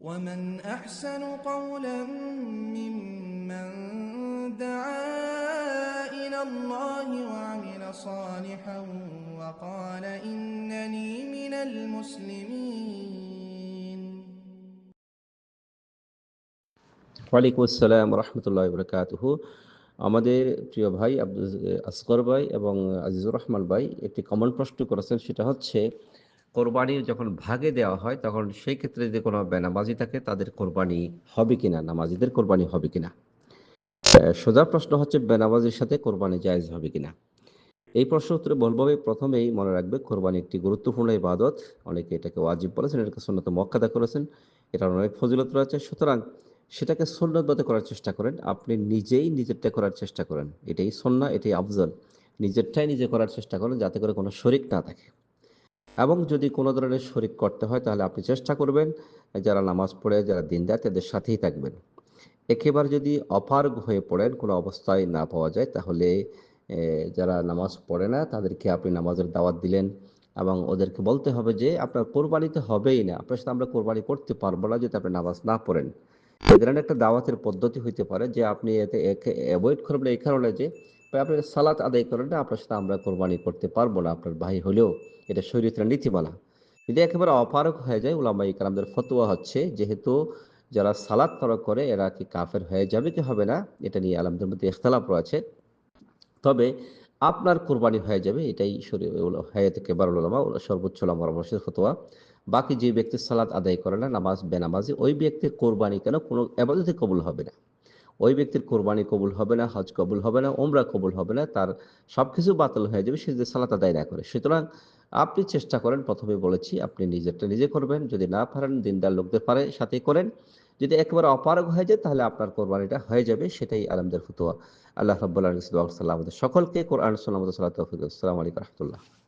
ومن أحسن قولا ممن دعا إلى الله وعمل صالحا وقال إنني من المسلمين ওয়ালাইকুম আসসালাম রহমতুল্লাহ বরকাতুহ আমাদের প্রিয় ভাই আব্দুল আসগর ভাই এবং আজিজুর রহমান ভাই একটি কমন প্রশ্ন করেছেন সেটা হচ্ছে কোরবানি যখন ভাগে দেওয়া হয়, তখন সেই ক্ষেত্রে যদি কোনো বেনামাজি থাকে, তাদের কোরবানি হবে কিনা, নামাজিদের কোরবানি হবে কিনা? সোজা প্রশ্ন হচ্ছে, বেনামাজির সাথে কোরবানি জায়েজ হবে কিনা? এই প্রশ্ন উত্তরে বলব, আমি প্রথমেই মনে রাখবে, কোরবানি একটি গুরুত্বপূর্ণ ইবাদত। অনেকে এটাকে ওয়াজিব বলেছেন, এটাকে সন্ন্যত মক্কাদা করেছেন এটার অনেক ফজিলত রয়েছে। সুতরাং সেটাকে সন্ন্যতবত করার চেষ্টা করেন, আপনি নিজেই নিজেরটা করার চেষ্টা করেন। এটাই সন্না এটাই আফজল। নিজেরটাই নিজে করার চেষ্টা করেন, যাতে করে কোনো শরিক না থাকে। এবং যদি কোনো ধরনের শরিক করতে হয়, তাহলে আপনি চেষ্টা করবেন যারা নামাজ পড়ে, যারা দিন দেয় তাদের সাথেই থাকবেন। একেবারে যদি অপারগ হয়ে পড়েন, কোনো অবস্থায় না পাওয়া যায়, তাহলে যারা নামাজ পড়ে না, তাদেরকে আপনি নামাজের দাওয়াত দিলেন এবং ওদেরকে বলতে হবে যে, আপনার কোরবানি তো হবেই না। আপনার সাথে আমরা কোরবানি করতে পারব না যদি আপনি নামাজ না পড়েন। এই ধরনের একটা দাওয়াতের পদ্ধতি হইতে পারে যে, আপনি এতে অ্যাভয়েড করবেন এই কারণে যে আপনি সালাত আদায় করেন না আপনার সাথে আমরা কোরবানি করতে পারব না। আপনার ভাই হলেও এটা শরীরের নীতিমালা। যদি একেবারে অপারক হয়ে যায় ওলামাই কালামদের ফতোয়া হচ্ছে, যেহেতু যারা সালাত তরক করে, এরা কি কাফের হয়ে যাবে কি হবে না, এটা নিয়ে আলমদের মধ্যে ইখতলাফ রয়েছে। তবে আপনার কোরবানি হয়ে যাবে, এটাই হায়াত কেবার ওলামা সর্বোচ্চ পরামর্শের ফতোয়া। বাকি যে ব্যক্তি সালাত আদায় করে না, নামাজ, বেনামাজি, ওই ব্যক্তির কোরবানি কেন কোনো এবাদতে কবুল হবে না। ওই ব্যক্তির কোরবানি কবুল হবে না, হজ কবুল হবে না ওমরা কবুল হবে না, তার সবকিছু বাতিল হয়ে যাবে, সে যদি সালাত আদায় না করে। সুতরাং আপনি চেষ্টা করেন, প্রথমে বলেছি, আপনি নিজেরটা নিজে করবেন, যদি না পারেন, দিনদার লোকদের পারে সাথে করেন। যদি একেবারে অপারগ হয়ে যায়, তাহলে আপনার কোরবানিটা হয়ে যাবে, সেটাই আলমদের ফতোয়া। আল্লাহ রাব্বুল আলামিন আমাদের সকলকে, কোরআন আলাইহি আসসালামু আলাইকুম রহমতুল্লাহ।